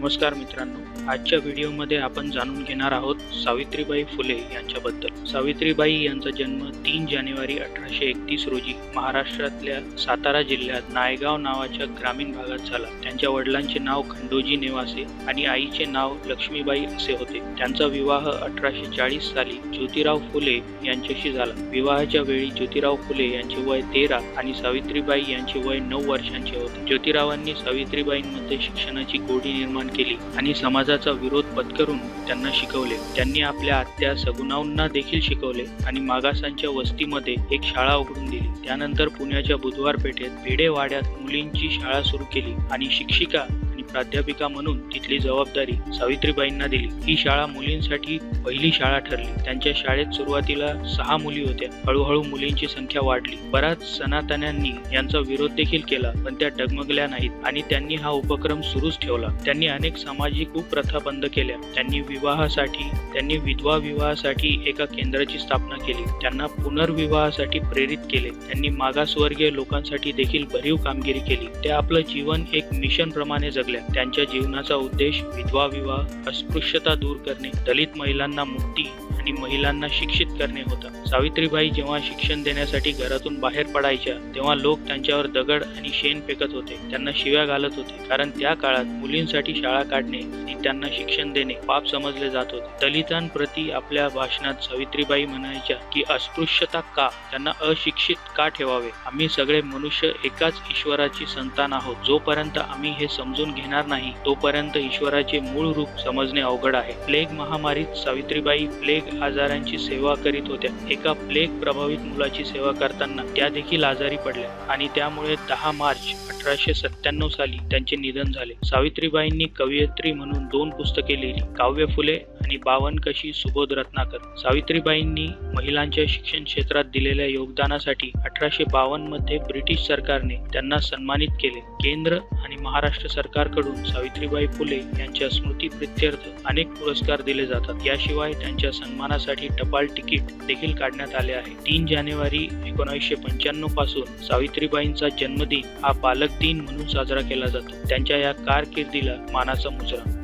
नमस्कार मित्रांनो आजच्या व्हिडिओमध्ये आपण जाणून घेणार आहोत सावित्रीबाई फुले यांच्याबद्दल. सावित्रीबाई यांचा जन्म तीन जानेवारी अठराशे एकतीस रोजी महाराष्ट्रातल्या सातारा जिल्ह्यात नायगाव नावाच्या ग्रामीण भागात झाला. त्यांच्या वडिलांचे नाव खंडोजी नेवासे आणि आईचे नाव लक्ष्मीबाई असे होते. त्यांचा विवाह अठराशे चाळीस साली ज्योतिराव फुले यांच्याशी झाला. विवाहाच्या वेळी ज्योतिराव फुले यांचे वय तेरा आणि सावित्रीबाई यांचे वय नऊ वर्षांचे होते. ज्योतिरावांनी सावित्रीबाईंमध्ये शिक्षणाची गोडी निर्माण केली आणि समाजाचा विरोध पत्करून त्यांना शिकवले. त्यांनी आपल्या आत्या सगुणांना देखील शिकवले आणि मागासांच्या वस्तीमध्ये एक शाळा उघडून दिली. त्यानंतर पुण्याच्या बुधवार पेठेत भिडेवाड्यात मुलींची शाळा सुरू केली आणि शिक्षिका प्राध्यापिका म्हणून तिथली जबाबदारी सावित्रीबाईंना दिली. ही शाळा मुलींसाठी पहिली शाळा ठरली. त्यांच्या शाळेत सुरुवातीला सहा मुली होत्या. हळूहळू मुलींची संख्या वाढली. बराच सनातन्यांनी यांचा विरोध देखील केला पण त्या डगमगल्या नाहीत आणि त्यांनी हा उपक्रम सुरूच ठेवला. त्यांनी अनेक सामाजिक कुप्रथा बंद केल्या. त्यांनी विवाहासाठी त्यांनी विधवा विवाहासाठी एका केंद्राची स्थापना केली. त्यांना पुनर्विवाहासाठी प्रेरित केले. त्यांनी मागासवर्गीय लोकांसाठी देखील भरीव कामगिरी केली. त्या आपलं जीवन एक मिशन प्रमाणे जगल्या. त्यांच्या जीवनाचा उद्देश विधवा विवाह अस्पृश्यता दूर करणे दलित महिलांना मुक्ती आणि महिलांना शिक्षित करणे होता. सावित्रीबाई जेव्हा शिक्षण देण्यासाठी घरातून बाहेर पडायच्या तेव्हा लोक त्यांच्यावर दगड आणि शेण फेकत होते. त्यांना शिव्या घालत होते कारण त्या काळात मुलींसाठी शाळा काढणे आणि त्यांना शिक्षण देणे पाप समजले जात होते. दलितांप्रती आपल्या भाषणात सावित्रीबाई म्हणायच्या की अस्पृश्यता का? त्यांना अशिक्षित का ठेवावे? आम्ही सगळे मनुष्य एकाच ईश्वराची संतान आहोत जोपर्यंत आम्ही हे समजून घेणार नाही तोपर्यंत ईश्वराचे मूळ रूप समजणे अवघड आहे. प्लेग महामारीत सावित्रीबाई प्लेग आजारांची सेवा करीत होत्या. एका प्लेग प्रभावित मुलाची सेवा करताना त्या देखील आजारी पडल्या आणि त्यामुळे दहा मार्च अठराशे सत्त्याण्णव साली त्यांचे निधन झाले. सावित्रीबाईंनी कवयित्री म्हणून दोन पुस्तके लिहिली काव्य फुले आणि बावन कशी सुबोध रत्नाकर. सावित्रीबाईंनी महिलांच्या शिक्षण क्षेत्रात दिलेल्या योगदानासाठी अठराशे बावन्नमध्ये ब्रिटिश सरकारने त्यांना सन्मानित केले. केंद्र आणि महाराष्ट्र सरकारकडून सावित्रीबाई फुले यांच्या स्मृती प्रित्यर्थ अनेक पुरस्कार दिले जातात. याशिवाय त्यांच्या सन्मानासाठी टपाल तिकीट देखील काढण्यात आले आहे. तीन जानेवारी एकोणीसशे पंच्याण्णवपासून सावित्रीबाईंचा जन्मदिन हा पालक दिन म्हणून साजरा केला जातो. त्यांच्या या कारकिर्दीला मानाचा मुजरा.